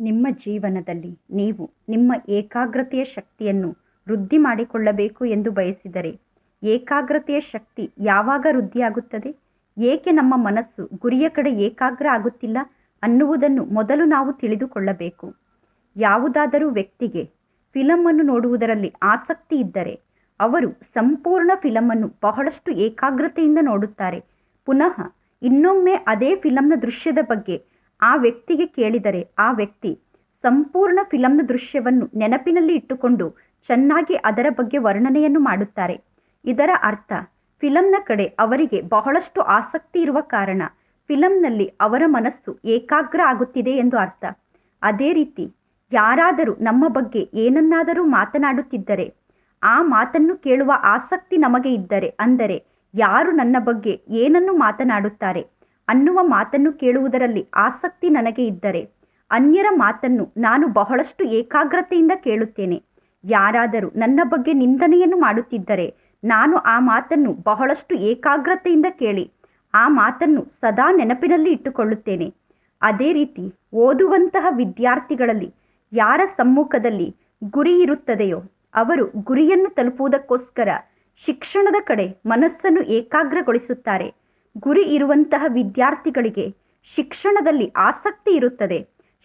ನಿಮ್ಮ ಜೀವನದಲ್ಲಿ ನೀವು ನಿಮ್ಮ ಏಕಾಗ್ರತೆಯ ಶಕ್ತಿಯನ್ನು ವೃದ್ಧಿ ಮಾಡಿಕೊಳ್ಳಬೇಕು ಎಂದು ಬಯಸಿದರೆ ಏಕಾಗ್ರತೆಯ ಶಕ್ತಿ ಯಾವಾಗ ವೃದ್ಧಿಯಾಗುತ್ತದೆ? ಏಕೆ ನಮ್ಮ ಮನಸ್ಸು ಗುರಿಯ ಕಡೆ ಏಕಾಗ್ರ ಆಗುತ್ತಿಲ್ಲ ಅನ್ನುವುದನ್ನು ಮೊದಲು ನಾವು ತಿಳಿದುಕೊಳ್ಳಬೇಕು. ಯಾವುದಾದರೂ ವ್ಯಕ್ತಿಗೆ ಫಿಲಮನ್ನು ನೋಡುವುದರಲ್ಲಿ ಆಸಕ್ತಿ ಇದ್ದರೆ ಅವರು ಸಂಪೂರ್ಣ ಫಿಲಮನ್ನು ಬಹಳಷ್ಟು ಏಕಾಗ್ರತೆಯಿಂದ ನೋಡುತ್ತಾರೆ. ಪುನಃ ಇನ್ನೊಮ್ಮೆ ಅದೇ ಫಿಲಂನ ದೃಶ್ಯದ ಬಗ್ಗೆ ಆ ವ್ಯಕ್ತಿಗೆ ಕೇಳಿದರೆ ಆ ವ್ಯಕ್ತಿ ಸಂಪೂರ್ಣ ಫಿಲಂನ ದೃಶ್ಯವನ್ನು ನೆನಪಿನಲ್ಲಿ ಇಟ್ಟುಕೊಂಡು ಚೆನ್ನಾಗಿ ಅದರ ಬಗ್ಗೆ ವರ್ಣನೆಯನ್ನು ಮಾಡುತ್ತಾರೆ. ಇದರ ಅರ್ಥ, ಫಿಲಂನ ಕಡೆ ಅವರಿಗೆ ಬಹಳಷ್ಟು ಆಸಕ್ತಿ ಇರುವ ಕಾರಣ ಫಿಲಂನಲ್ಲಿ ಅವರ ಮನಸ್ಸು ಏಕಾಗ್ರ ಆಗುತ್ತಿದೆ ಎಂದು ಅರ್ಥ. ಅದೇ ರೀತಿ, ಯಾರಾದರೂ ನಮ್ಮ ಬಗ್ಗೆ ಏನನ್ನಾದರೂ ಮಾತನಾಡುತ್ತಿದ್ದರೆ, ಆ ಮಾತನ್ನು ಕೇಳುವ ಆಸಕ್ತಿ ನಮಗೆ ಇದ್ದರೆ, ಅಂದರೆ ಯಾರು ನನ್ನ ಬಗ್ಗೆ ಏನನ್ನು ಮಾತನಾಡುತ್ತಾರೆ? ಅನ್ನುವ ಮಾತನ್ನು ಕೇಳುವುದರಲ್ಲಿ ಆಸಕ್ತಿ ನನಗೆ ಇದ್ದರೆ ಅನ್ಯರ ಮಾತನ್ನು ನಾನು ಬಹಳಷ್ಟು ಏಕಾಗ್ರತೆಯಿಂದ ಕೇಳುತ್ತೇನೆ. ಯಾರಾದರೂ ನನ್ನ ಬಗ್ಗೆ ನಿಂದನೆಯನ್ನು ಮಾಡುತ್ತಿದ್ದರೆ ನಾನು ಆ ಮಾತನ್ನು ಬಹಳಷ್ಟು ಏಕಾಗ್ರತೆಯಿಂದ ಕೇಳಿ, ಆ ಮಾತನ್ನು ಸದಾ ನೆನಪಿನಲ್ಲಿ ಇಟ್ಟುಕೊಳ್ಳುತ್ತೇನೆ. ಅದೇ ರೀತಿ ಓದುವಂತಹ ವಿದ್ಯಾರ್ಥಿಗಳಲ್ಲಿ ಯಾರ ಸಮ್ಮುಖದಲ್ಲಿ ಗುರಿ ಇರುತ್ತದೆಯೋ ಅವರು ಗುರಿಯನ್ನು ತಲುಪುವುದಕ್ಕೋಸ್ಕರ ಶಿಕ್ಷಣದ ಕಡೆ ಮನಸ್ಸನ್ನು ಏಕಾಗ್ರಗೊಳಿಸುತ್ತಾರೆ. ಗುರಿ ಇರುವಂತಹ ವಿದ್ಯಾರ್ಥಿಗಳಿಗೆ ಶಿಕ್ಷಣದಲ್ಲಿ ಆಸಕ್ತಿ ಇರುತ್ತದೆ.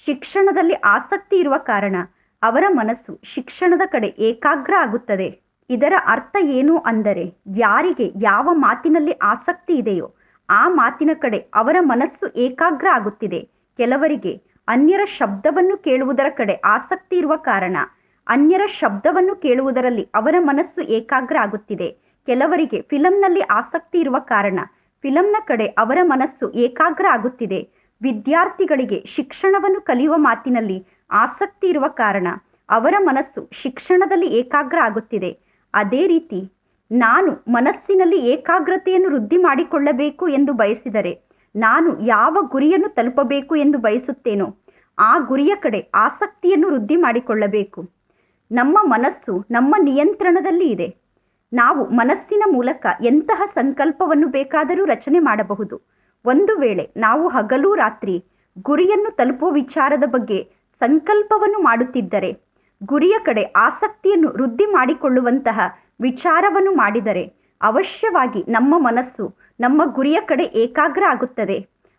ಶಿಕ್ಷಣದಲ್ಲಿ ಆಸಕ್ತಿ ಇರುವ ಕಾರಣ ಅವರ ಮನಸ್ಸು ಶಿಕ್ಷಣದ ಕಡೆ ಏಕಾಗ್ರ ಆಗುತ್ತದೆ. ಇದರ ಅರ್ಥ ಏನು ಅಂದರೆ ಯಾರಿಗೆ ಯಾವ ಮಾತಿನಲ್ಲಿ ಆಸಕ್ತಿ ಇದೆಯೋ ಆ ಮಾತಿನ ಕಡೆ ಅವರ ಮನಸ್ಸು ಏಕಾಗ್ರ ಆಗುತ್ತಿದೆ. ಕೆಲವರಿಗೆ ಅನ್ಯರ ಶಬ್ದವನ್ನು ಕೇಳುವುದರ ಕಡೆ ಆಸಕ್ತಿ ಇರುವ ಕಾರಣ ಅನ್ಯರ ಶಬ್ದವನ್ನು ಕೇಳುವುದರಲ್ಲಿ ಅವರ ಮನಸ್ಸು ಏಕಾಗ್ರ ಆಗುತ್ತಿದೆ. ಕೆಲವರಿಗೆ ಫಿಲಂನಲ್ಲಿ ಆಸಕ್ತಿ ಇರುವ ಕಾರಣ ಫಿಲಂನ ಕಡೆ ಅವರ ಮನಸ್ಸು ಏಕಾಗ್ರ ಆಗುತ್ತಿದೆ. ವಿದ್ಯಾರ್ಥಿಗಳಿಗೆ ಶಿಕ್ಷಣವನ್ನು ಕಲಿಯುವ ಮಾತಿನಲ್ಲಿ ಆಸಕ್ತಿ ಇರುವ ಕಾರಣ ಅವರ ಮನಸ್ಸು ಶಿಕ್ಷಣದಲ್ಲಿ ಏಕಾಗ್ರ ಆಗುತ್ತಿದೆ. ಅದೇ ರೀತಿ ನಾನು ಮನಸ್ಸಿನಲ್ಲಿ ಏಕಾಗ್ರತೆಯನ್ನು ವೃದ್ಧಿ ಮಾಡಿಕೊಳ್ಳಬೇಕು ಎಂದು ಬಯಸಿದರೆ ನಾನು ಯಾವ ಗುರಿಯನ್ನು ತಲುಪಬೇಕು ಎಂದು ಬಯಸುತ್ತೇನೋ ಆ ಗುರಿಯ ಕಡೆ ಆಸಕ್ತಿಯನ್ನು ವೃದ್ಧಿ ಮಾಡಿಕೊಳ್ಳಬೇಕು. ನಮ್ಮ ಮನಸ್ಸು ನಮ್ಮ ನಿಯಂತ್ರಣದಲ್ಲಿ ಇದೆ. ನಾವು ಮನಸ್ಸಿನ ಮೂಲಕ ಎಂತಹ ಸಂಕಲ್ಪವನ್ನು ಬೇಕಾದರೂ ರಚನೆ ಮಾಡಬಹುದು. ಒಂದು ವೇಳೆ ನಾವು ಹಗಲು ರಾತ್ರಿ ಗುರಿಯನ್ನು ತಲುಪುವ ವಿಚಾರದ ಬಗ್ಗೆ ಸಂಕಲ್ಪವನ್ನು ಮಾಡುತ್ತಿದ್ದರೆ, ಗುರಿಯ ಕಡೆ ಆಸಕ್ತಿಯನ್ನು ವೃದ್ಧಿ ಮಾಡಿಕೊಳ್ಳುವಂತಹ ವಿಚಾರವನ್ನು ಮಾಡಿದರೆ, ಅವಶ್ಯವಾಗಿ ನಮ್ಮ ಮನಸ್ಸು ನಮ್ಮ ಗುರಿಯ ಕಡೆ ಏಕಾಗ್ರ ಆಗುತ್ತದೆ.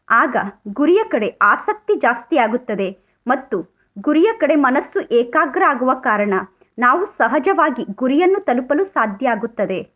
ಆಗ ಗುರಿಯ ಕಡೆ ಆಸಕ್ತಿ ಜಾಸ್ತಿ ಆಗುತ್ತದೆ ಮತ್ತು ಗುರಿಯ ಕಡೆ ಮನಸ್ಸು ಏಕಾಗ್ರ ಆಗುವ ಕಾರಣ ನಾವು ಸಹಜವಾಗಿ ಗುರಿಯನ್ನು ತಲುಪಲು ಸಾಧ್ಯ ಆಗುತ್ತದೆ.